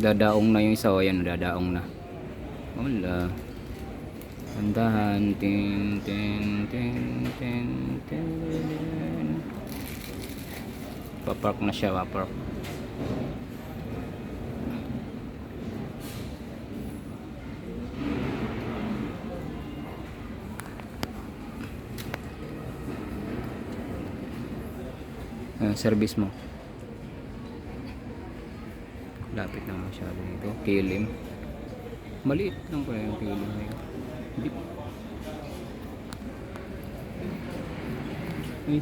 Dadaong na yung isa. O, yan, dadaong na. Wala. Andahan. Tin, tin, tin, tin, tin. Papark na siya, papark. Ang service mo. Lapit lang masyado nito. Kilim. Maliit lang kaya yung kilim na yun. Hindi. Ay.